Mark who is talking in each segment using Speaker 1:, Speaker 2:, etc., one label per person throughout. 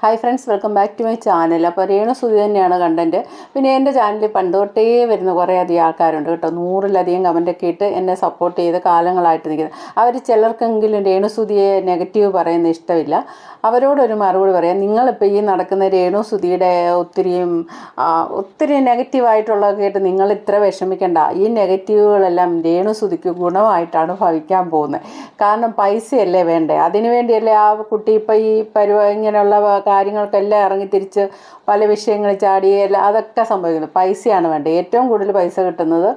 Speaker 1: Hi friends welcome back to my channel അപ്പോൾ രേണു സുധി തന്നെയാണ് content പിന്നെ എന്റെ ചാനലിൽ പണ്ട് തൊട്ടേ വരുന്ന കുറേ അധികം ആൾക്കാരുണ്ട് കേട്ടോ. നൂറിലധികം കമന്റൊക്കെ ഇട്ട് എന്നെ സപ്പോർട്ട് ചെയ്ത് കാലങ്ങളായിട്ട് നിൽക്കുന്നത് അവർ ചിലർക്കെങ്കിലും രേണു സുധിയെ നെഗറ്റീവ് പറയുന്ന ഇഷ്ടമില്ല. അവരോടൊരു മറുപടി പറയാം. നിങ്ങളിപ്പോൾ ഈ നടക്കുന്ന രേണു സുധിയുടെ ഒത്തിരിയും ഒത്തിരി നെഗറ്റീവായിട്ടുള്ളതൊക്കെ കേട്ട് നിങ്ങൾ ഇത്ര വിഷമിക്കേണ്ട. ഈ നെഗറ്റീവുകളെല്ലാം രേണു സുധിക്ക് ഗുണമായിട്ടാണ് ഭവിക്കാൻ പോകുന്നത്. കാരണം പൈസയല്ലേ വേണ്ടേ? അതിനു വേണ്ടിയല്ലേ ആ കുട്ടി ഇപ്പോൾ ഈ പരുവ ഇങ്ങനെയുള്ള കാര്യങ്ങൾക്കെല്ലാം ഇറങ്ങി തിരിച്ച് പല വിഷയങ്ങളിൽ ചാടി എല്ലാം അതൊക്കെ സംഭവിക്കുന്നത് പൈസയാണ് വേണ്ടത്. ഏറ്റവും കൂടുതൽ പൈസ കിട്ടുന്നത്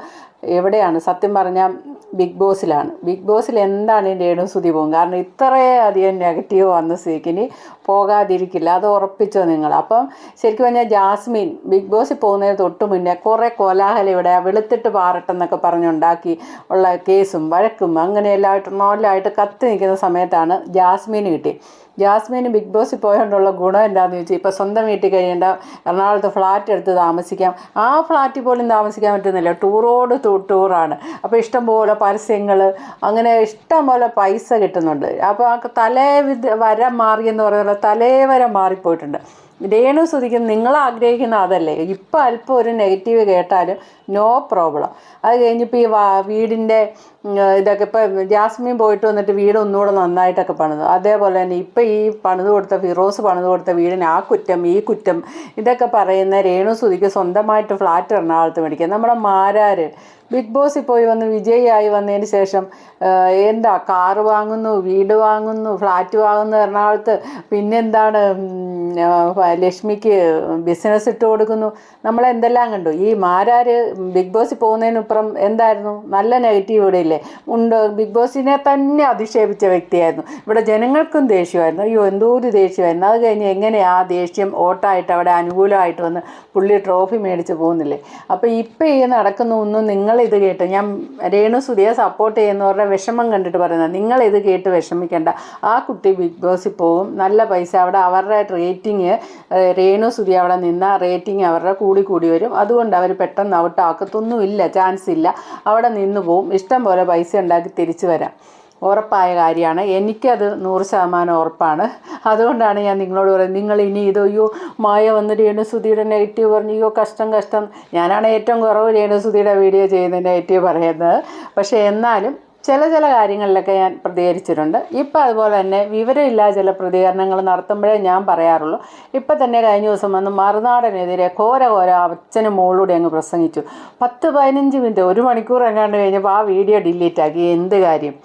Speaker 1: എവിടെയാണ്? സത്യം പറഞ്ഞാൽ ബിഗ് ബോസിലാണ്. ബിഗ് ബോസിൽ എന്താണ് രേണു സുതി പോകും? കാരണം ഇത്രയധികം നെഗറ്റീവ് വന്ന സ്ഥിതിക്കിനി പോകാതിരിക്കില്ല. അത് ഉറപ്പിച്ചോ നിങ്ങൾ? അപ്പം ശരിക്കും പറഞ്ഞാൽ ജാസ്മിൻ ബിഗ് ബോസിൽ പോകുന്നതിന് തൊട്ട് മുന്നേ കുറേ കോലാഹലം ഇവിടെ വെളുത്തിട്ട് പാറട്ടെന്നൊക്കെ പറഞ്ഞുണ്ടാക്കി ഉള്ള കേസും വഴക്കും അങ്ങനെയെല്ലാം ആയിട്ട് നല്ലതായിട്ട് കത്തി നിൽക്കുന്ന സമയത്താണ് ജാസ്മിന് കിട്ടി. ജാസ്മിന് ബിഗ് ബോസിൽ പോയതുകൊണ്ടുള്ള ഗുണം എന്താണെന്ന് ചോദിച്ചാൽ ഇപ്പോൾ സ്വന്തം വീട്ടിൽ കഴിയേണ്ട എറണാകുളത്ത് ഫ്ലാറ്റ് എടുത്ത് താമസിക്കാം. ആ ഫ്ലാറ്റിൽ പോലും താമസിക്കാൻ പറ്റുന്നില്ല. ടൂറോട് ടൂറാണ്. അപ്പോൾ ഇഷ്ടംപോലെ പരസ്യങ്ങൾ അങ്ങനെ ഇഷ്ടംപോലെ പൈസ കിട്ടുന്നുണ്ട്. അപ്പോൾ ആ തലേ വര മാറിയെന്ന് പറയുന്നത് തലേ വര മാറിപ്പോയിട്ടുണ്ട്. രേണു സുധിക്കും നിങ്ങൾ ആഗ്രഹിക്കുന്ന അതല്ലേ? ഇപ്പം അല്പം ഒരു നെഗറ്റീവ് കേട്ടാലും നോ പ്രോബ്ലം. അത് കഴിഞ്ഞിപ്പോൾ ഈ വീടിന്റെ ഇതൊക്കെ ഇപ്പം ജാസ്മിൻ പോയിട്ട് വന്നിട്ട് വീട് ഒന്നുകൂടെ നന്നായിട്ടൊക്കെ പണിതു. അതേപോലെ തന്നെ ഇപ്പം ഈ പണിത് കൊടുത്ത ഫിറോസ് പണിത് കൊടുത്ത വീടിന് ആ കുറ്റം ഈ കുറ്റം ഇതൊക്കെ പറയുന്ന രേണു സുധിക്ക് സ്വന്തമായിട്ട് ഫ്ലാറ്റ് എറണാകുളത്ത് മേടിക്കുക നമ്മുടെ മാരാർ ബിഗ് ബോസിൽ പോയി വന്ന് വിജയിയായി വന്നതിന് ശേഷം എന്താ കാറ് വാങ്ങുന്നു വീട് വാങ്ങുന്നു ഫ്ലാറ്റ് വാങ്ങുന്നു എറണാകുളത്ത്. പിന്നെന്താണ് ലക്ഷ്മിക്ക് ബിസിനസ് ഇട്ട് കൊടുക്കുന്നു. നമ്മളെന്തെല്ലാം കണ്ടു? ഈ മാരാർ ബിഗ് ബോസിൽ പോകുന്നതിനപ്പുറം എന്തായിരുന്നു? നല്ല നെഗറ്റീവ് ഇവിടെ ഇല്ലേ? ഉണ്ട്. ബിഗ് ബോസിനെ തന്നെ അധിക്ഷേപിച്ച വ്യക്തിയായിരുന്നു. ഇവിടെ ജനങ്ങൾക്കും ദേഷ്യമായിരുന്നു. അയ്യോ എന്തോ ഒരു ദേഷ്യമായിരുന്നു. അത് കഴിഞ്ഞ് എങ്ങനെ ആ ദേഷ്യം ഓട്ടായിട്ട് അവിടെ അനുകൂലമായിട്ട് വന്ന് പുള്ളി ട്രോഫി മേടിച്ച് പോകുന്നില്ലേ? അപ്പോൾ ഇപ്പം ഈ നടക്കുന്ന ഒന്നും നിങ്ങളിത് കേട്ട് ഞാൻ രേണു സുധിയെ സപ്പോർട്ട് ചെയ്യുന്നവരുടെ വിഷമം കണ്ടിട്ട് പറയുന്നത് നിങ്ങളിത് കേട്ട് വിഷമിക്കേണ്ട. ആ കുട്ടി ബിഗ് ബോസിൽ പോകും. നല്ല പൈസ. അവിടെ അവരുടെ റേറ്റിംഗ് രേണു സുധി അവിടെ നിന്ന റേറ്റിംഗ് അവരുടെ കൂടി കൂടി വരും. അതുകൊണ്ട് അവർ പെട്ടെന്ന് ഔട്ട് ആക്കത്തൊന്നുമില്ല ചാൻസ് ഇല്ല അവിടെ നിന്ന് പോവും. ഇഷ്ടം പോലെ പൈസ ഉണ്ടാക്കി തിരിച്ചു വരാം. ഉറപ്പായ കാര്യമാണ്. എനിക്കത് നൂറ് ശതമാനം ഉറപ്പാണ്. അതുകൊണ്ടാണ് ഞാൻ നിങ്ങളോട് പറയുന്നത്. നിങ്ങൾ ഇനി ഇത് അയ്യോ മായ വന്ന് രേണുസുതിയുടെ നെഗറ്റീവ് പറഞ്ഞു. അയ്യോ കഷ്ടം കഷ്ടം. ഞാനാണ് ഏറ്റവും കുറവ് രേണുസുതിയുടെ വീഡിയോ ചെയ്യുന്ന നെഗറ്റീവ് പറയുന്നത്. പക്ഷേ എന്നാലും ചില ചില കാര്യങ്ങളിലൊക്കെ ഞാൻ പ്രതികരിച്ചിട്ടുണ്ട്. ഇപ്പം അതുപോലെ തന്നെ വിവരമില്ലാതെ ചില പ്രതികരണങ്ങൾ നടത്തുമ്പോഴേ ഞാൻ പറയാറുള്ളൂ. ഇപ്പം തന്നെ കഴിഞ്ഞ ദിവസം വന്ന് മറുനാടനെതിരെ ഘോര ഘോര അച്ഛനും മോളൂടെ അങ്ങ് പ്രസംഗിച്ചു. പത്ത് പതിനഞ്ച് മിനിറ്റ് ഒരു മണിക്കൂർ എങ്ങാണ്ട് കഴിഞ്ഞപ്പോൾ ആ വീഡിയോ ഡിലീറ്റ് ആക്കി. എന്ത് കാര്യം?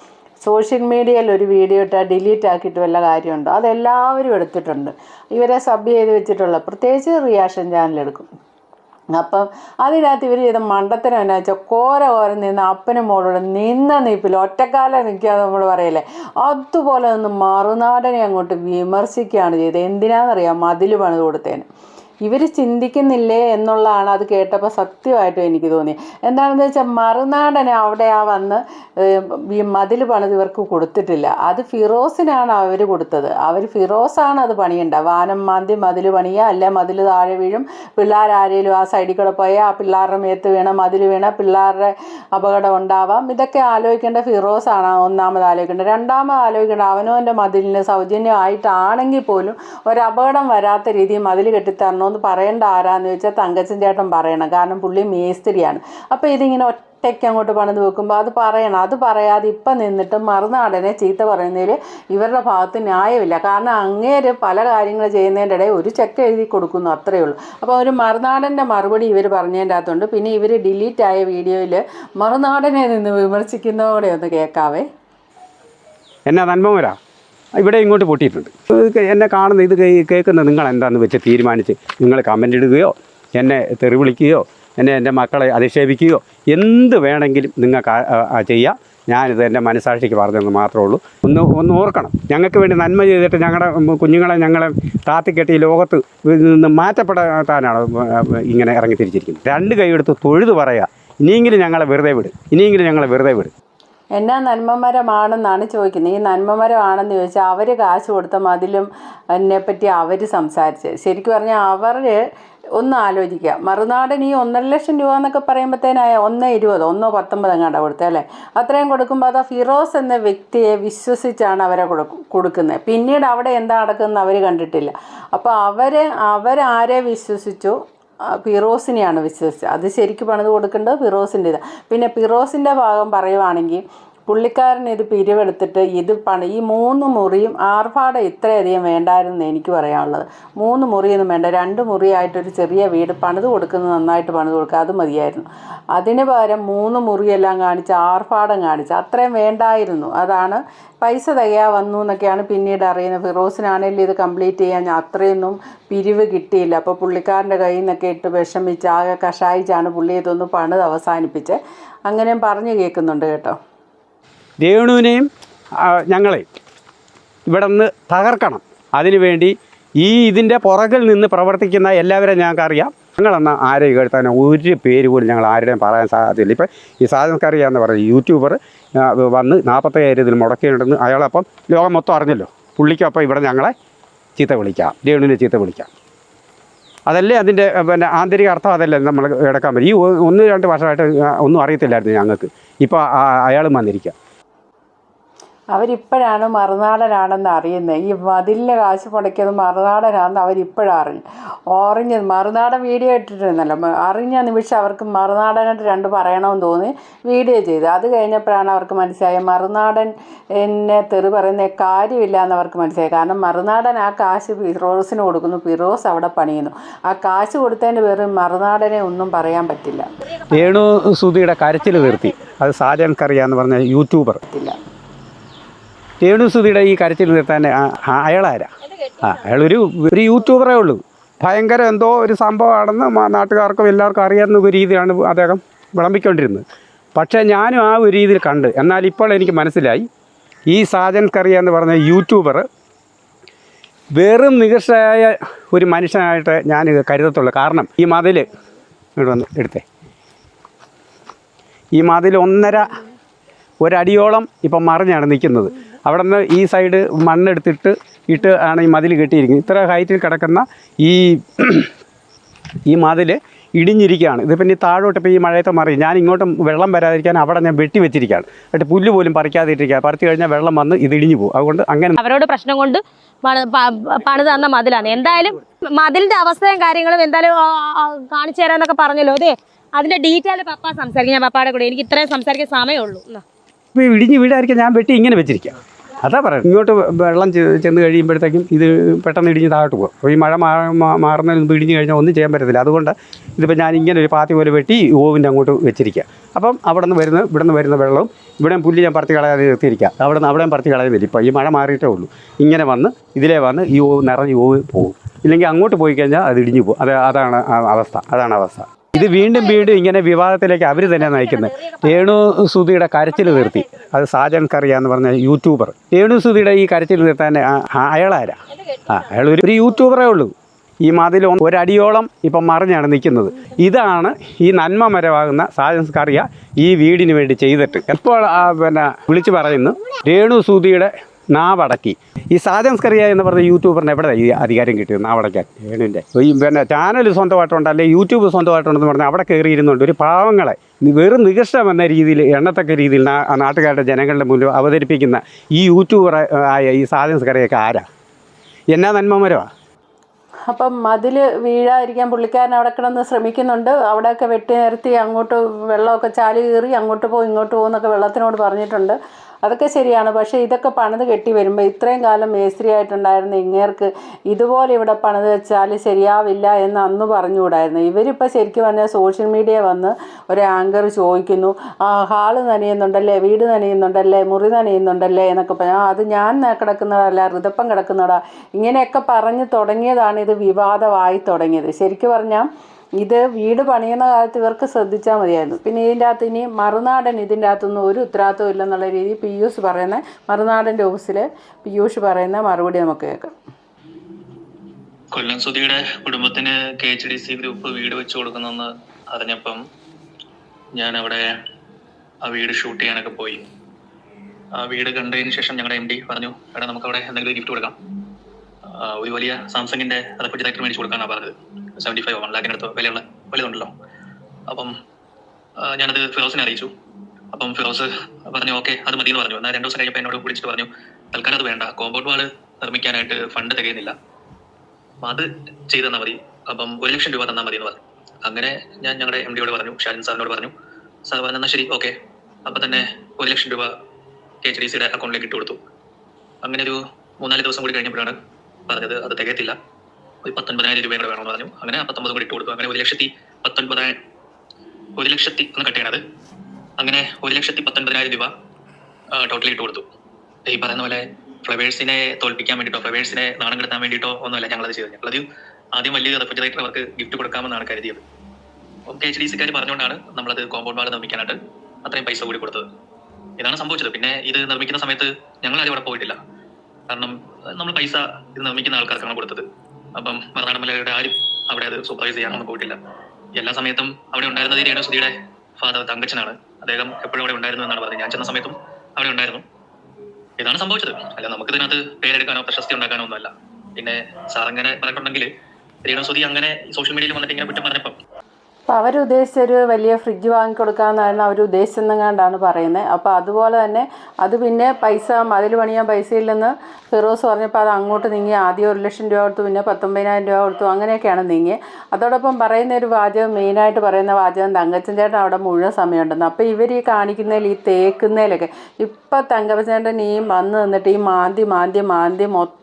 Speaker 1: സോഷ്യൽ മീഡിയയിൽ ഒരു വീഡിയോ ഇട്ടാൽ ഡിലീറ്റ് ആക്കിയിട്ട് വല്ല കാര്യമുണ്ടോ? അതെല്ലാവരും എടുത്തിട്ടുണ്ട്. ഇവരെ സബ് ചെയ്ത് വെച്ചിട്ടുള്ള പ്രത്യേകിച്ച് റിയാക്ഷൻ ചാനൽ എടുക്കും. അപ്പം അതിനകത്ത് ഇവർ ചെയ്ത മണ്ടത്തരം എന്നാ വെച്ചാൽ കോര കോര നിന്ന് അപ്പനും മോളോട് നിന്ന നീപ്പിൽ ഒറ്റക്കാലം നിൽക്കുക നമ്മൾ പറയില്ലേ? അതുപോലെ നിന്ന് മറുനാടനെ അങ്ങോട്ട് വിമർശിക്കുകയാണ് ചെയ്തത്. എന്തിനാണെന്നറിയാം മതിൽ പണിത് കൊടുത്തേന്. ഇവർ ചിന്തിക്കുന്നില്ലേ എന്നുള്ളതാണ് അത് കേട്ടപ്പോൾ സത്യമായിട്ടും എനിക്ക് തോന്നി എന്താണെന്ന് വെച്ചാൽ മറുനാടനെ അവിടെ ആ വന്ന് ഈ മതിൽ പണിത് ഇവർക്ക് കൊടുത്തിട്ടില്ല. അത് ഫിറോസിനാണ് അവർ കൊടുത്തത്. അവർ ഫിറോസാണ് അത് പണിയണ്ട വാനം മാന്തി മതിൽ പണിയുക അല്ലെ മതിൽ താഴെ വീഴും പിള്ളേർ ആരെങ്കിലും ആ സൈഡിൽ കൂടെ പോയാൽ ആ പിള്ളേരുടെ മേത്ത് വീണ മതിൽ വീണ പിള്ളേരുടെ അപകടം ഉണ്ടാവാം. ഇതൊക്കെ ആലോചിക്കേണ്ട ഫിറോസാണ് ഒന്നാമത് ആലോചിക്കേണ്ടത്. രണ്ടാമത് ആലോചിക്കേണ്ട അവനവന്റെ മതിലിന് സൗജന്യമായിട്ടാണെങ്കിൽ പോലും ഒരു അപകടം വരാത്ത രീതിയിൽ മതിൽ കെട്ടിത്തരണമെന്ന് പറയേണ്ട ആരാന്ന് ചോദിച്ചാൽ തങ്കച്ചൻ ചേട്ടൻ പറയണം. കാരണം പുള്ളി മേസ്തിരിയാണ്. അപ്പോൾ ഇതിങ്ങനെ ഒറ്റയ്ക്ക് അങ്ങോട്ട് പണിത് വെക്കുമ്പോൾ അത് പറയണം. അത് പറയാതെ ഇപ്പം നിന്നിട്ട് മറുനാടനെ ചീത്ത പറയുന്നതിൽ ഇവരുടെ ഭാഗത്ത് ന്യായമില്ല. കാരണം അങ്ങേര് പല കാര്യങ്ങൾ ചെയ്യുന്നതിന്റെ ഇടയിൽ ഒരു ചെക്ക് എഴുതി കൊടുക്കുന്നു അത്രയേ ഉള്ളൂ. അപ്പോൾ ഒരു മറുനാടന്റെ മറുപടി ഇവർ പറഞ്ഞതിന്റെ അകത്തുണ്ട്. പിന്നെ ഇവർ ഡിലീറ്റ് ആയ വീഡിയോയിൽ മറുനാടനെ നിന്ന് വിമർശിക്കുന്നതോടെ ഒന്ന് കേൾക്കാവേ
Speaker 2: എന്നാ നന്മമരാ ഇവിടെ ഇങ്ങോട്ട് പൊട്ടിയിട്ടുണ്ട്. എന്നെ കാണുന്ന ഇത് കേൾക്കുന്ന നിങ്ങൾ എന്താണെന്ന് വെച്ച് തീരുമാനിച്ച് നിങ്ങൾ കമന്റ് ഇടുകയോ എന്നെ തെറി വിളിക്കുകയോ എന്നെ എന്റെ മക്കളെ അധിക്ഷേപിക്കുകയോ എന്ത് വേണമെങ്കിലും നിങ്ങൾക്ക് ചെയ്യാം. ഞാനിത് എന്റെ മനസാക്ഷിക്ക് പറഞ്ഞെന്ന് മാത്രമേ ഉള്ളൂ. ഒന്ന് ഒന്ന് ഓർക്കണം. ഞങ്ങൾക്ക് വേണ്ടി നന്മ ചെയ്തിട്ട് ഞങ്ങളുടെ കുഞ്ഞുങ്ങളെ ഞങ്ങളെ താത്തിക്കെട്ടി ലോകത്ത് നിന്ന് മാറ്റപ്പെടാനാണ് ഇങ്ങനെ ഇറങ്ങി തിരിച്ചിരിക്കുന്നത് രണ്ട് കൈയെടുത്ത് തൊഴുത് പറയുക. ഇനിയെങ്കിലും ഞങ്ങളെ വെറുതെ വിട്. ഇനിയെങ്കിലും ഞങ്ങളെ വെറുതെ വിട്.
Speaker 1: എന്നാ നന്മമരമാണെന്നാണ് ചോദിക്കുന്നത്. ഈ നന്മമരമാണെന്ന് ചോദിച്ചാൽ അവർ കാശ് കൊടുത്ത മതിലും അതിനെപ്പറ്റി അവർ സംസാരിച്ച്. ശരിക്കും പറഞ്ഞാൽ അവർ ഒന്ന് ആലോചിക്കുക. മറുനാടൻ ഈ ഒന്നര ലക്ഷം രൂപ എന്നൊക്കെ പറയുമ്പോഴത്തേനായ ഒന്ന് ഇരുപത് ഒന്നോ പത്തൊമ്പത് അങ്ങാണ്ട കൊടുത്തത് അല്ലേ? അത്രയും കൊടുക്കുമ്പോൾ അത് ഫിറോസ് എന്ന വ്യക്തിയെ വിശ്വസിച്ചാണ് അവരെ കൊടുക്കും കൊടുക്കുന്നത്. പിന്നീട് അവിടെ എന്താ നടക്കുന്നത് അവർ കണ്ടിട്ടില്ല. അപ്പോൾ അവർ അവരാരെ വിശ്വസിച്ചു. ഫിറോസിനെയാണ് വിശ്വസിച്ചത്. അത് ശരിക്കും പണിത് കൊടുക്കേണ്ടത് പിറോസിന്റെ ഇതാണ് പിന്നെ പിറോസിന്റെ ഭാഗം പറയുവാണെങ്കിൽ പുള്ളിക്കാരൻ ഇത് പിരിവെടുത്തിട്ട് ഇത് പണി ഈ മൂന്ന് മുറിയും ആർഭാടം ഇത്രയധികം വേണ്ടായിരുന്നു എനിക്ക് പറയാനുള്ളത്. മൂന്ന് മുറിയൊന്നും വേണ്ട. രണ്ട് മുറിയായിട്ടൊരു ചെറിയ വീട് പണിത് കൊടുക്കുന്നത് നന്നായിട്ട് പണിത് കൊടുക്കുക. അത് മതിയായിരുന്നു. അതിന് പകരം മൂന്ന് മുറിയെല്ലാം കാണിച്ച് ആർഭാടം കാണിച്ച് അത്രയും വേണ്ടായിരുന്നു. അതാണ് പൈസ തികയാ വന്നു എന്നൊക്കെയാണ് പിന്നീട് അറിയുന്നത്. ഫിറോസിനാണെങ്കിലും ഇത് കംപ്ലീറ്റ് ചെയ്യാൻ അത്രയൊന്നും പിരിവ് കിട്ടിയില്ല. അപ്പോൾ പുള്ളിക്കാരന്റെ കയ്യിൽ നിന്നൊക്കെ ഇട്ട് വിഷമിച്ച് ആകെ കഷായിച്ചാണ് പുള്ളി ഇതൊന്ന് പണിത് അവസാനിപ്പിച്ച് അങ്ങനെ പറഞ്ഞു കേൾക്കുന്നുണ്ട് കേട്ടോ.
Speaker 2: രേണുവിനെയും ഞങ്ങളെ ഞങ്ങളെയും ഇവിടെ നിന്ന് തകർക്കണം. അതിനുവേണ്ടി ഈ ഇതിന്റെ പുറകിൽ നിന്ന് പ്രവർത്തിക്കുന്ന എല്ലാവരെയും ഞങ്ങൾക്കറിയാം ഞങ്ങളെന്ന ആരെയും കേൾത്താൻ ഒരു പേര് പോലും ഞങ്ങൾ ആരുടെയും പറയാൻ സാധ്യതയില്ല. ഇപ്പം ഈ സാധനക്കറിയാം എന്ന് പറഞ്ഞ യൂട്യൂബർ വന്ന് നാൽപ്പത്തയ്യായിരം ഇതിൽ മുടക്കിയിട്ടുണ്ടെന്ന് അയാളപ്പം ലോകം മൊത്തം അറിഞ്ഞല്ലോ. പുള്ളിക്കപ്പം ഇവിടെ ഞങ്ങളെ ചീത്ത വിളിക്കാം. രേണുവിനെ ചീത്ത വിളിക്കാം. അതല്ലേ അതിന്റെ പിന്നെ ആന്തരിക അർത്ഥം അതല്ലേ നമ്മൾ എടുക്കാൻ പറ്റും. ഈ ഒന്ന് രണ്ട് വർഷമായിട്ട് ഒന്നും അറിയത്തില്ലായിരുന്നു ഞങ്ങൾക്ക്. ഇപ്പോൾ അയാളും വന്നിരിക്കുക.
Speaker 1: അവരിപ്പോഴാണ് മറുനാടനാണെന്ന് അറിയുന്നത്. ഈ മതിലിന് കാശ് മുടക്കിയത് മറുനാടനാണെന്ന് അവരിപ്പോഴാണ് അറിഞ്ഞു ഓറിഞ്ഞത് മറുനാടൻ വീഡിയോ ഇട്ടിട്ടുണ്ടല്ലോ. അറിഞ്ഞ നിമിഷം അവർക്ക് മറുനാടനായിട്ട് രണ്ട് പറയണമെന്ന് തോന്നി വീഡിയോ ചെയ്തു. അത് കഴിഞ്ഞപ്പോഴാണ് അവർക്ക് മനസ്സിലായത് മറുനാടൻ എന്നെ തെറി പറയുന്ന കാര്യമില്ല എന്ന് അവർക്ക് മനസ്സിലായി. കാരണം മറുനാടൻ ആ കാശ് ഫിറോസിന് കൊടുക്കുന്നു. ഫിറോസ് അവിടെ പണിയുന്നു. ആ കാശ് കൊടുത്തതിന്റെ പേര് മറുനാടനെ ഒന്നും പറയാൻ പറ്റില്ല.
Speaker 2: രേണു സുധിയുടെ കരച്ചിൽ നിർത്തി അത് സാജൻ കറിയാന്ന് പറഞ്ഞ യൂട്യൂബർ.
Speaker 1: പറ്റില്ല.
Speaker 2: രേണു സുധിയുടെ ഈ കരച്ചിൽ നിർത്താൻ അയാളാരാ? ആ അയാളൊരു ഒരു യൂട്യൂബറേ ഉള്ളൂ. ഭയങ്കര എന്തോ ഒരു സംഭവമാണെന്ന് നാട്ടുകാർക്കും എല്ലാവർക്കും അറിയാവുന്ന ഒരു രീതിയാണ് അദ്ദേഹം വിളമ്പിക്കൊണ്ടിരുന്നത്. പക്ഷേ ഞാനും ആ ഒരു രീതിയിൽ കണ്ട്. എന്നാൽ ഇപ്പോൾ എനിക്ക് മനസ്സിലായി. ഈ സാജൻ കറിയ എന്ന് പറഞ്ഞ യൂട്യൂബർ വെറും നികർഷയായ ഒരു മനുഷ്യനായിട്ട് ഞാൻ കരുതത്തുള്ളൂ. കാരണം ഈ മതിൽ ഇവിടെ വന്ന് എടുത്തേ. ഈ മതിൽ ഒന്നര ഒരടിയോളം ഇപ്പം മറിഞ്ഞാണ് നിൽക്കുന്നത്. അവിടെ നിന്ന് ഈ സൈഡ് മണ്ണെടുത്തിട്ട് ഇട്ട് ആണ് ഈ മതിൽ കെട്ടിയിരിക്കുന്നത്. ഇത്ര ഹൈറ്റിൽ കിടക്കുന്ന ഈ ഈ മതിൽ ഇടിഞ്ഞിരിക്കുകയാണ്. ഇതിപ്പം ഈ താഴോട്ട് ഇപ്പോൾ ഈ മഴയത്തെ മറി ഞാൻ ഇങ്ങോട്ട് വെള്ളം വരാതിരിക്കാൻ അവിടെ ഞാൻ വെട്ടി വെച്ചിരിക്കുകയാണ്. എന്നിട്ട് പുല്ല് പോലും പറിക്കാതിരിക്കുക. പറിച്ചു കഴിഞ്ഞാൽ വെള്ളം വന്ന് ഇത് ഇടിഞ്ഞു പോകും. അതുകൊണ്ട് അങ്ങനെ
Speaker 3: അവരോട് പ്രശ്നം കൊണ്ട് പണി- പണിത് തന്ന മതിലാണ്. എന്തായാലും മതിലിന്റെ അവസ്ഥയും കാര്യങ്ങളും എന്തായാലും കാണിച്ചു തരാമെന്നൊക്കെ പറഞ്ഞല്ലോ. അതെ അതിന്റെ ഡീറ്റെയിൽ പപ്പാ സംസാരിക്കും. ഞാൻ പപ്പാടെ കൂടെ. എനിക്ക് ഇത്രയും സംസാരിക്കാൻ സമയമുള്ളൂ.
Speaker 2: ഇപ്പോൾ ഇടിഞ്ഞ് വീടായിരിക്കും ഞാൻ വെട്ടി ഇങ്ങനെ വെച്ചിരിക്കുക അതാ പറയുന്നത്. ഇങ്ങോട്ട് വെള്ളം ചെന്ന് കഴിയുമ്പോഴത്തേക്കും ഇത് പെട്ടെന്ന് ഇടിഞ്ഞ് താഴോട്ട് പോകും അപ്പോൾ ഈ മഴ മാറുന്നതിന് മുമ്പ് ഇടിഞ്ഞ് കഴിഞ്ഞാൽ ഒന്നും ചെയ്യാൻ പറ്റത്തില്ല. അതുകൊണ്ട് ഇതിപ്പോൾ ഞാൻ ഇങ്ങനെ ഒരു പാത്തി പോലെ വെട്ടി ഓവിന്റെ അങ്ങോട്ട് വെച്ചിരിക്കുക അപ്പം അവിടെ നിന്ന് വരുന്ന ഇവിടെ നിന്ന് വരുന്ന വെള്ളവും ഇവിടെയും പുല്ല് ഞാൻ പറത്തി കളയാതെ നിർത്തിയിരിക്കുക അവിടെ നിന്ന് അവിടെയും പറത്തി കളയുന്നില്ല. ഇപ്പോൾ ഈ മഴ മാറിയിട്ടേ ഉള്ളൂ. ഇങ്ങനെ വന്ന് ഇതിലേ വന്ന് ഈ ഓവ് നിറഞ്ഞ് ഓവ് പോകും ഇല്ലെങ്കിൽ അങ്ങോട്ട് പോയി കഴിഞ്ഞാൽ അത് ഇടിഞ്ഞു പോകും അത് അതാണ് അവസ്ഥ. അതാണ് അവസ്ഥ. ഇത് വീണ്ടും വീണ്ടും ഇങ്ങനെ വിവാദത്തിലേക്ക് അവർ തന്നെ നയിക്കുന്നത്. രേണു സുധിയുടെ കരച്ചിൽ നിർത്തി. അത്. സാജൻ കറിയ എന്ന് പറഞ്ഞ യൂട്യൂബർ രേണു സുധിയുടെ ഈ കരച്ചിൽ നിർത്താൻ അയാളാരാ? ആ അയാൾ ഒരു ഒരു യൂട്യൂബറേ ഉള്ളൂ. ഈ മതിൽ ഒരടിയോളം ഇപ്പം മറിഞ്ഞാണ് നിൽക്കുന്നത്. ഇതാണ് ഈ നന്മ മരവാകുന്ന സാജൻ കറിയ ഈ വീടിന് വേണ്ടി ചെയ്തിട്ട്. എപ്പോൾ പിന്നെ വിളിച്ചു പറയുന്നു. രേണു സുധിയുടെ നാവടക്കി. ഈ സാജൻ സ്കറിയ എന്ന് പറഞ്ഞ യൂട്യൂബറിന് എവിടെ ഈ അധികാരം കിട്ടിയത്? നാവടക്കാൻ വേണുവിന്റെ. ഈ പിന്നെ ചാനൽ സ്വന്തമായിട്ടുണ്ട് അല്ലെങ്കിൽ യൂട്യൂബ് സ്വന്തമായിട്ടുണ്ടെന്ന് പറഞ്ഞാൽ അവിടെ കയറിയിരുന്നുണ്ട് ഒരു പാവങ്ങളെ വെറും നികൃഷ്ടം എന്ന രീതിയിൽ എണ്ണത്തക്ക രീതിയിൽ നാട്ടുകാരുടെ ജനങ്ങളുടെ മുന്നിൽ അവതരിപ്പിക്കുന്ന ഈ യൂട്യൂബർ ആയ ഈ സാജൻ സ്കറിയൊക്കെ ആരാ? എന്നാ നന്മമരമാണ്
Speaker 1: അപ്പം മതിൽ വീഴാതിരിക്കാൻ പുള്ളിക്കാരൻ അവിടെ കിടന്ന് ശ്രമിക്കുന്നുണ്ട്. അവിടെയൊക്കെ വെട്ടി നിരത്തി അങ്ങോട്ട് വെള്ളമൊക്കെ ചാലി കീറി അങ്ങോട്ട് പോകും ഇങ്ങോട്ട് പോകുന്നൊക്കെ വെള്ളത്തിനോട് പറഞ്ഞിട്ടുണ്ട്. അതൊക്കെ ശരിയാണ്. പക്ഷേ ഇതൊക്കെ പണിത് കെട്ടി വരുമ്പോൾ ഇത്രയും കാലം മേസ്ത്രി ആയിട്ടുണ്ടായിരുന്ന ഇങ്ങേർക്ക് ഇതുപോലെ ഇവിടെ പണിത് വെച്ചാൽ ശരിയാവില്ല എന്ന് അന്ന് പറഞ്ഞുകൂടായിരുന്നു. ഇവരിപ്പോൾ ശരിക്കും പറഞ്ഞാൽ സോഷ്യൽ മീഡിയ വന്ന് ഒരു ആങ്കർ ചോദിക്കുന്നു. ആ ഹാൾ നനയുന്നുണ്ടല്ലേ? വീട് നനയുന്നുണ്ടല്ലേ? മുറി നനയുന്നുണ്ടല്ലേ? എന്നൊക്കെ പറഞ്ഞു "ആ, അത് ഞാൻ കിടക്കുന്നതല്ല ഋതപ്പം കിടക്കുന്നതാ. ഇങ്ങനെയൊക്കെ പറഞ്ഞ് തുടങ്ങിയതാണ് ഇത് വിവാദമായി തുടങ്ങിയത്. ശരിക്കും പറഞ്ഞാൽ ഇത് വീട് പണിയുന്ന കാലത്ത് ഇവർക്ക് ശ്രദ്ധിച്ചാൽ മതിയായിരുന്നു. പിന്നെ ഇതിന്റെ അകത്ത് ഇനി മറുനാടൻ ഇതിന്റെ അകത്തൊന്നും ഒരു ഉത്തരവാദിത്വം ഇല്ലെന്നുള്ള രീതിയിൽ പിയൂഷ് പറയുന്ന മറുനാടന്റെ ഓഫീസിൽ പിയൂഷ് പറയുന്ന മറുപടി നമുക്ക് കേൾക്കാം.
Speaker 4: കൊല്ലം സുധിയുടെ കുടുംബത്തിന് K H D C group വീട് വെച്ചു കൊടുക്കുന്നെന്ന് അറിഞ്ഞപ്പം ഞാൻ അവിടെ ആ വീട് ഷൂട്ട് ചെയ്യാനൊക്കെ പോയി. ആ വീട് കണ്ടതിന് ശേഷം ഞങ്ങളുടെ എം ഡി പറഞ്ഞു എടാ നമുക്ക് അവിടെ എന്തെങ്കിലും ഗിഫ്റ്റ് കൊടുക്കാം. ഒരു വലിയ സാംസങ്ങിന്റെ റെഫ്രിജറേറ്റർ മേടിച്ചു കൊടുക്കാനാണ് പറഞ്ഞത്. സെവന്റി ഫൈവ് വൺ ലാഖിനടുത്ത് വിലയുള്ള വലുതുണ്ടല്ലോ. അപ്പം ഞാനത് ഫിറോസിനെ അറിയിച്ചു. അപ്പം ഫിറോസ് പറഞ്ഞു ഓക്കെ അത് മതി എന്ന് പറഞ്ഞു. എന്നാൽ രണ്ടു ദിവസം കഴിഞ്ഞപ്പോൾ എന്നോട് വിളിച്ചിട്ട് പറഞ്ഞു തൽക്കാലം അത് വേണ്ട. കോമ്പൗണ്ട് വാൾ നിർമ്മിക്കാനായിട്ട് ഫണ്ട് തികയുന്നില്ല. അപ്പം അത് ചെയ്തു തന്നാൽ മതി. അപ്പം ഒരു ലക്ഷം രൂപ തന്നാൽ മതി എന്ന് പറഞ്ഞു. അങ്ങനെ ഞാൻ ഞങ്ങളുടെ എം ഡിയോട് പറഞ്ഞു ഷാജൻ സാറിനോട് പറഞ്ഞു. സാർ പറഞ്ഞു എന്നാൽ ശരി ഓക്കെ. അപ്പം തന്നെ ഒരു ലക്ഷം രൂപ കെ എച്ച് ഡി സിയുടെ അക്കൗണ്ടിലേക്ക് ഇട്ട് കൊടുത്തു. അങ്ങനെ ഒരു മൂന്നാൽ ദിവസം കൂടി കഴിഞ്ഞപ്പോഴാണ് പറഞ്ഞത് അത് തികയത്തില്ല. ഒരു പത്തൊൻപതിനായിരം രൂപയും കൂടെ വേണമെന്ന് പറഞ്ഞു. അങ്ങനെ ആ പത്തൊമ്പതും കൂടി ഇട്ട് കൊടുക്കും അങ്ങനെ ഒരു ലക്ഷത്തി പത്തൊൻപതിനായിരം ഒരു ലക്ഷത്തി ഒന്ന് കട്ട് ചെയ്യണത്. അങ്ങനെ ഒരു ലക്ഷത്തി പത്തൊൻപതിനായിരം രൂപ ടോട്ടലി ഇട്ട് കൊടുത്തു. ഈ പറയുന്ന പോലെ ഫ്ലവേഴ്സിനെ തോൽപ്പിക്കാൻ വേണ്ടിയിട്ടോ ഫ്ലവേഴ്സിനെ നാണം കെടുത്താൻ വേണ്ടിയിട്ടോ ഒന്നുമല്ല ഞങ്ങളത് ചെയ്തത്. ഞങ്ങളത് ആദ്യം വലിയ റെഫ്രിജറേറ്റർ അവർക്ക് ഗിഫ്റ്റ് കൊടുക്കാമെന്നാണ് കരുതിയത്. അപ്പം കെ എച്ച് ഡി സിക്കാർ പറഞ്ഞുകൊണ്ടാണ് നമ്മളത് കോമ്പൗണ്ട് വാൾ നിർമ്മിക്കാനായിട്ട് അത്രയും പൈസ കൂടി കൊടുത്തത്. ഇതാണ് സംഭവിച്ചത്. പിന്നെ ഇത് നിർമ്മിക്കുന്ന സമയത്ത് ഞങ്ങൾ അതിവിടെ അവിടെ പോയിട്ടില്ല. കാരണം നമ്മൾ പൈസ ഇത് നിർമ്മിക്കുന്ന ആൾക്കാർക്കാണ് കൊടുത്തത്. അപ്പം മറുനാടൻ മലയുടെ ആരും അവിടെ അത് സൂപ്പർവൈസ് ചെയ്യാനൊന്നും പോയിട്ടില്ല. എല്ലാ സമയത്തും അവിടെ ഉണ്ടായിരുന്നത് രേണുസുതിയുടെ ഫാദർ തങ്കച്ചനാണ്. അദ്ദേഹം എപ്പോഴും അവിടെ ഉണ്ടായിരുന്നു എന്നാണ് പറഞ്ഞത്. ഞാൻ ചെന്ന സമയത്തും അവിടെ ഉണ്ടായിരുന്നു. ഇതാണ് സംഭവിച്ചത്. അല്ല നമുക്ക് ഇതിനകത്ത് പേരെടുക്കാനോ പ്രശസ്തി ഉണ്ടാക്കാനോ ഒന്നുമല്ല. പിന്നെ സാർ അങ്ങനെ പറഞ്ഞിട്ടുണ്ടെങ്കിൽ രേണുസുതി അങ്ങനെ സോഷ്യൽ മീഡിയയിൽ വന്നിട്ട് ഇങ്ങനെ കുറ്റം പറഞ്ഞപ്പം
Speaker 1: അപ്പോൾ അവരുദ്ദേശിച്ചൊരു വലിയ ഫ്രിഡ്ജ് വാങ്ങിക്കൊടുക്കാമെന്നായിരുന്നു അവർ ഉദ്ദേശിച്ചെന്നെങ്ങാണ്ടാണ് പറയുന്നത്. അപ്പോൾ അതുപോലെ തന്നെ അത് പിന്നെ പൈസ മതിൽ പണിയാൻ പൈസയില്ലെന്ന് ഫിറോസ് പറഞ്ഞപ്പോൾ അത് അങ്ങോട്ട് നീങ്ങി ആദ്യം ഒരു ലക്ഷം രൂപ കൊടുത്തു പിന്നെ പത്തൊമ്പതിനായിരം രൂപ കൊടുത്തു അങ്ങനെയൊക്കെയാണ് നീങ്ങി അതോടൊപ്പം പറയുന്ന ഒരു വാചകം മെയിനായിട്ട് പറയുന്ന വാചകം തങ്കച്ചൻ ചേട്ടൻ അവിടെ മുഴുവൻ സമയമുണ്ടെന്ന്. അപ്പോൾ ഇവർ ഈ കാണിക്കുന്നതിൽ ഈ തേക്കുന്നതിലൊക്കെ ഇപ്പം ചേട്ടൻ ഈ വന്ന് നിന്നിട്ട് ഈ മാന്തി മാന്തി മാന്തി മൊത്തം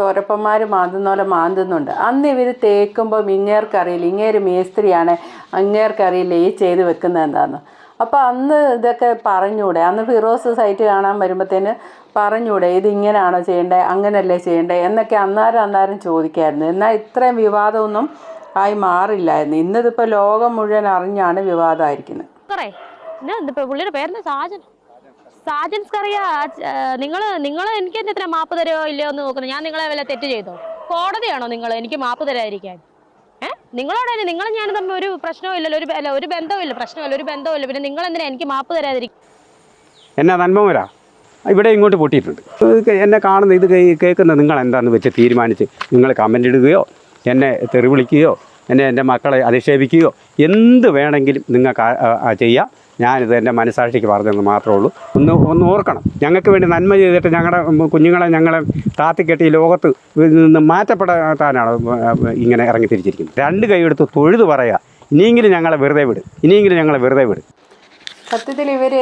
Speaker 1: തോരപ്പന്മാർ മാന്തുന്ന പോലെ മാന്തുന്നുണ്ട്. അന്ന് ഇവർ തേക്കുമ്പോൾ ഇങ്ങേർക്കറിയില്ല ഇങ്ങേര് മേസ്ത്രിയാണ് അങ്ങേർക്കറിയില്ല ഈ ചെയ്ത് വെക്കുന്നത് എന്താന്ന്. അപ്പോൾ അന്ന് ഇതൊക്കെ പറഞ്ഞൂടെ? അന്ന് ഫിറോസ് സൈറ്റ് കാണാൻ വരുമ്പോഴത്തേന് പറഞ്ഞൂടെ ഇത് ഇങ്ങനെയാണോ ചെയ്യേണ്ടത് അങ്ങനെയല്ലേ ചെയ്യേണ്ടത് എന്നൊക്കെ അന്നേരം അന്നേരം ചോദിക്കായിരുന്നു. എന്നാൽ ഇത്രയും വിവാദമൊന്നും ആയി മാറില്ലായിരുന്നു. ഇന്നിതിപ്പോൾ ലോകം മുഴുവൻ അറിഞ്ഞാണ് വിവാദമായിരിക്കുന്നത്.
Speaker 3: പുള്ളിയുടെ പേരെന്താ സാജൻ? സാജൻ കറിയാ നിങ്ങൾ നിങ്ങൾ എനിക്ക് എന്തിനാ മാപ്പ് തരുമോ ഇല്ലയോ എന്ന് നോക്കുന്നു. ഞാൻ നിങ്ങളെ വല്ല തെറ്റ് ചെയ്തോ? കോടതിയാണോ നിങ്ങൾ എനിക്ക് മാപ്പ് തരാതിരിക്കാൻ. ഏഹ് നിങ്ങളോട് തന്നെ നിങ്ങൾ ഞാൻ തമ്മിൽ ഒരു പ്രശ്നവും ഇല്ലല്ലോ ഒരു അല്ല ഒരു ബന്ധവും ഇല്ല പ്രശ്നമില്ല ഒരു ബന്ധവും ഇല്ല. പിന്നെ നിങ്ങൾ എന്തിനാ എനിക്ക് മാപ്പ് തരാതിരിക്കും
Speaker 2: എന്നാ നന്മമരാ ഇവിടെ ഇങ്ങോട്ട് പൊട്ടിയിട്ടുണ്ട്. എന്നെ കാണുന്ന ഇത് കേൾക്കുന്നത് കേൾക്കുന്ന നിങ്ങൾ എന്താണെന്ന് വെച്ച് തീരുമാനിച്ച് നിങ്ങൾ കമന്റ് ഇടുകയോ എന്നെ തെറി വിളിക്കുകയോ എന്നെ എന്റെ മക്കളെ അധിക്ഷേപിക്കുകയോ എന്ത് വേണമെങ്കിലും നിങ്ങൾക്ക് ചെയ്യാം. ഞാനിത് എന്റെ മനസാക്ഷിക്ക് പറഞ്ഞെന്ന് മാത്രമേ ഉള്ളൂ. ഒന്ന് ഒന്ന് ഓർക്കണം. ഞങ്ങൾക്ക് വേണ്ടി നന്മ ചെയ്തിട്ട് ഞങ്ങളുടെ കുഞ്ഞുങ്ങളെ ഞങ്ങളെ താത്തിക്കെട്ടി ഈ ലോകത്ത് നിന്ന് മാറ്റപ്പെടാനാണ് ഇങ്ങനെ ഇറങ്ങി തിരിച്ചിരിക്കുന്നത് രണ്ട് കൈയെടുത്ത് തൊഴുത് പറയുക. ഇനിയെങ്കിലും ഞങ്ങളെ വെറുതെ വിട്. ഇനിയെങ്കിലും ഞങ്ങളെ വെറുതെ വിട്.
Speaker 1: സത്യത്തിൽ ഇവർ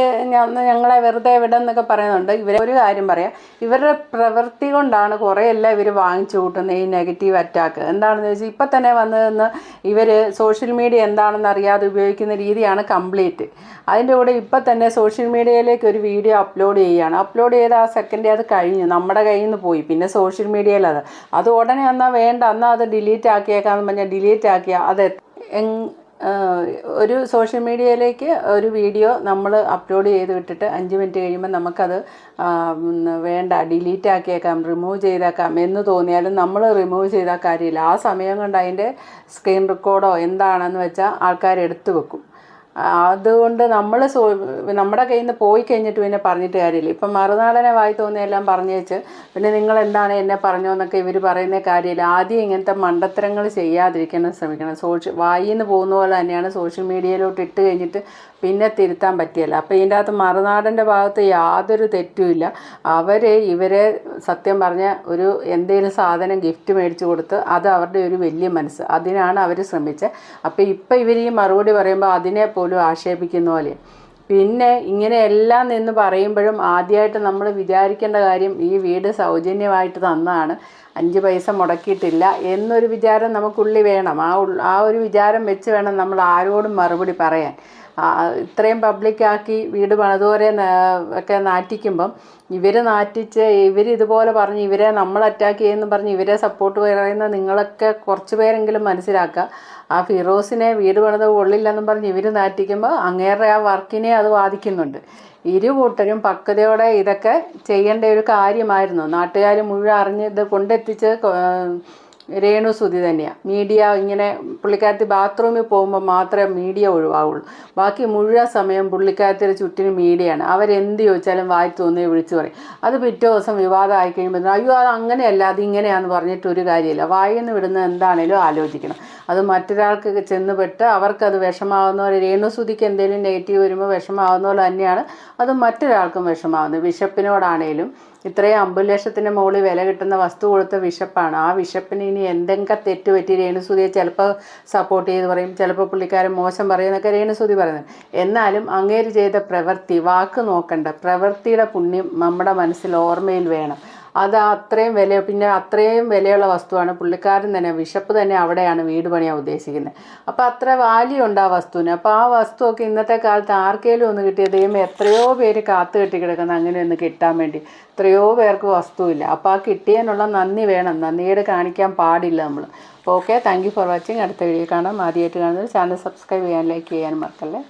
Speaker 1: ഞങ്ങളെ വെറുതെ വിടെന്നൊക്കെ പറയുന്നുണ്ട്. ഇവരെ ഒരു കാര്യം പറയാം. ഇവരുടെ പ്രവൃത്തി കൊണ്ടാണ് കുറേയെല്ലാം ഇവർ വാങ്ങിച്ചു കൂട്ടുന്നത് ഈ നെഗറ്റീവ് അറ്റാക്ക്. എന്താണെന്ന് വെച്ചാൽ ഇപ്പം തന്നെ വന്നതെന്ന് ഇവർ സോഷ്യൽ മീഡിയ എന്താണെന്ന് അറിയാതെ ഉപയോഗിക്കുന്ന രീതിയാണ് കംപ്ലീറ്റ്. അതിന്റെ കൂടെ ഇപ്പം തന്നെ സോഷ്യൽ മീഡിയയിലേക്ക് ഒരു വീഡിയോ അപ്ലോഡ് ചെയ്യുകയാണ് അപ്ലോഡ് ചെയ്ത് ആ സെക്കൻഡ് അത് കഴിഞ്ഞു. നമ്മുടെ കയ്യിൽ നിന്ന് പോയി. പിന്നെ സോഷ്യൽ മീഡിയയിൽ അത്. അത് ഉടനെ എന്നാൽ വേണ്ട. എന്നാൽ അത് ഡിലീറ്റ് ആക്കിയേക്കാന്ന് പറഞ്ഞാൽ ഡിലീറ്റ് ആക്കിയാൽ അത് ഒരു സോഷ്യൽ മീഡിയയിലേക്ക് ഒരു വീഡിയോ നമ്മൾ അപ്ലോഡ് ചെയ്ത് വിട്ടിട്ട് അഞ്ച് മിനിറ്റ് കഴിയുമ്പോൾ നമുക്കത് വേണ്ട ഡിലീറ്റ് ആക്കിയേക്കാം റിമൂവ് ചെയ്തേക്കാം എന്ന് തോന്നിയാലും നമ്മൾ റിമൂവ് ചെയ്താൽ കാര്യമില്ല. ആ സമയം കൊണ്ട് അതിന്റെ സ്ക്രീൻ റെക്കോർഡോ എന്താണെന്ന് വെച്ചാൽ ആൾക്കാർ എടുത്തു വെക്കും. അതുകൊണ്ട് നമ്മൾ സോ നമ്മുടെ കയ്യിൽ നിന്ന് പോയി കഴിഞ്ഞിട്ട് പിന്നെ പറഞ്ഞിട്ട് കാര്യമില്ല. ഇപ്പം മറുനാടനെ വായി തോന്നിയെല്ലാം പറഞ്ഞു വെച്ച് പിന്നെ നിങ്ങൾ എന്താണ് എന്നെ പറഞ്ഞോ എന്നൊക്കെ ഇവർ പറയുന്ന കാര്യമില്ല. ആദ്യം ഇങ്ങനത്തെ മണ്ടത്തരങ്ങൾ ചെയ്യാതിരിക്കണം ശ്രമിക്കണം. സോഷ്യൽ വായിൽ നിന്ന് പോകുന്ന പോലെ തന്നെയാണ് സോഷ്യൽ മീഡിയയിലോട്ട് ഇട്ട് കഴിഞ്ഞിട്ട് പിന്നെ തിരുത്താൻ പറ്റിയല്ല. അപ്പോൾ ഇതിന്റെ അകത്ത് മറുനാടന്റെ ഭാഗത്ത് യാതൊരു തെറ്റുമില്ല അവർ ഇവരെ സത്യം പറഞ്ഞ ഒരു എന്തെങ്കിലും സാധനം ഗിഫ്റ്റ് മേടിച്ചു കൊടുത്ത് അത് അവരുടെ ഒരു വലിയ മനസ്സ്. അതിനാണ് അവർ ശ്രമിച്ചത്. അപ്പോൾ ഇപ്പം ഇവർ ഈ മറുപടി പറയുമ്പോൾ അതിനെ പോലും ആക്ഷേപിക്കുന്ന പോലെ. പിന്നെ ഇങ്ങനെയെല്ലാം നിന്ന് പറയുമ്പോഴും ആദ്യമായിട്ട് നമ്മൾ വിചാരിക്കേണ്ട കാര്യം ഈ വീട് സൗജന്യമായിട്ട് തന്നാണ്. അഞ്ച് പൈസ മുടക്കിയിട്ടില്ല എന്നൊരു വിചാരം നമുക്കുള്ളിൽ വേണം. ആ ആ ഒരു വിചാരം വെച്ച് വേണം നമ്മൾ ആരോടും മറുപടി പറയാൻ. ഇത്രയും പബ്ലിക്കാക്കി വീട് പണിതോരെ ഒക്കെ നാറ്റിക്കുമ്പം ഇവർ നാറ്റിച്ച് ഇവർ ഇതുപോലെ പറഞ്ഞ് ഇവരെ നമ്മൾ അറ്റാക്ക് ചെയ്യുമെന്ന് പറഞ്ഞ് ഇവരെ സപ്പോർട്ട് പറയുന്ന നിങ്ങളൊക്കെ കുറച്ച് പേരെങ്കിലും മനസ്സിലാക്കുക. ആ ഫിറോസിനെ വീട് പണിത് കൊള്ളില്ലെന്നും പറഞ്ഞ് ഇവർ നാറ്റിക്കുമ്പോൾ അങ്ങേറെ ആ വർക്കിനെ അത് ബാധിക്കുന്നുണ്ട്. ഇരു കൂട്ടരും പക്വതയോടെ ഇതൊക്കെ ചെയ്യേണ്ട ഒരു കാര്യമായിരുന്നു. നാട്ടുകാർ മുഴുവൻ അറിഞ്ഞ് ഇത് കൊണ്ടെത്തിച്ച് രേണു സുതി തന്നെയാണ് മീഡിയ ഇങ്ങനെ പുള്ളിക്കാരത്തി ബാത്റൂമിൽ പോകുമ്പോൾ മാത്രമേ മീഡിയ ഒഴിവാകുള്ളൂ ബാക്കി മുഴുവൻ സമയം പുള്ളിക്കാരത്തിന്റെ ചുറ്റിന് മീഡിയയാണ്. അവരെന്ത് ചോദിച്ചാലും വായി തോന്നി വിളിച്ചു പറയും. അത് പിറ്റേ ദിവസം വിവാദമായി കഴിയുമ്പോൾ അയ്യോ അത് അങ്ങനെയല്ല അത് ഇങ്ങനെയാണെന്ന് പറഞ്ഞിട്ട് ഒരു കാര്യമില്ല. വായിന്ന് വിടുന്നത് എന്താണേലും ആലോചിക്കണം. അത് മറ്റൊരാൾക്ക് ചെന്ന് പെട്ട് അവർക്കത് വിഷമാവുന്ന പോലെ രേണുസുതിക്ക് എന്തെങ്കിലും നെഗറ്റീവ് വരുമ്പോൾ വിഷമാവുന്ന പോലെ തന്നെയാണ് അത് മറ്റൊരാൾക്കും വിഷമാവുന്നത്. വിശപ്പിനോടാണേലും ഇത്രയും അമ്പത് ലക്ഷത്തിന് മുകളിൽ വില കിട്ടുന്ന വസ്തു കൊടുത്ത വിശപ്പാണ്. ആ വിശപ്പിന് ഇനി എന്തെങ്കിലും തെറ്റ് പറ്റി രേണുസുതിയെ ചിലപ്പോൾ സപ്പോർട്ട് ചെയ്ത് പറയും ചിലപ്പോൾ പുള്ളിക്കാരൻ മോശം പറയും എന്നൊക്കെ രേണുസുതി പറയുന്നത്. എന്നാലും അങ്ങേര് ചെയ്ത പ്രവൃത്തി വാക്ക് നോക്കണ്ട. പ്രവൃത്തിയുടെ പുണ്യം നമ്മുടെ മനസ്സിൽ ഓർമ്മയിൽ വേണം. അത് അത്രയും വില പിന്നെ അത്രയും വിലയുള്ള വസ്തുവാണ്. പുള്ളിക്കാരൻ തന്നെ വിശപ്പ് തന്നെ അവിടെയാണ് വീട് പണിയാൻ ഉദ്ദേശിക്കുന്നത്. അപ്പോൾ അത്ര വാല്യൂ ഉണ്ട് ആ വസ്തുവിന്. അപ്പോൾ ആ വസ്തുവൊക്കെ ഇന്നത്തെ കാലത്ത് ആർക്കേലും ഒന്ന് കിട്ടിയ ദൈവം എത്രയോ പേര് കാത്തു കെട്ടി കിടക്കുന്ന അങ്ങനെ ഒന്ന് കിട്ടാൻ വേണ്ടി. എത്രയോ പേർക്ക് വസ്തുവില്ല. അപ്പോൾ ആ കിട്ടിയതിനുള്ള നന്ദി വേണം. നന്ദിയുടെ കാണിക്കാൻ പാടില്ല നമ്മൾ okay thank you for watching അടുത്ത വീഡിയോ കാണാം. ആദ്യമായിട്ട് കാണുന്നത് ചാനൽ സബ്സ്ക്രൈബ് ചെയ്യാൻ ലൈക്ക് ചെയ്യാനും മറക്കല്ലേ?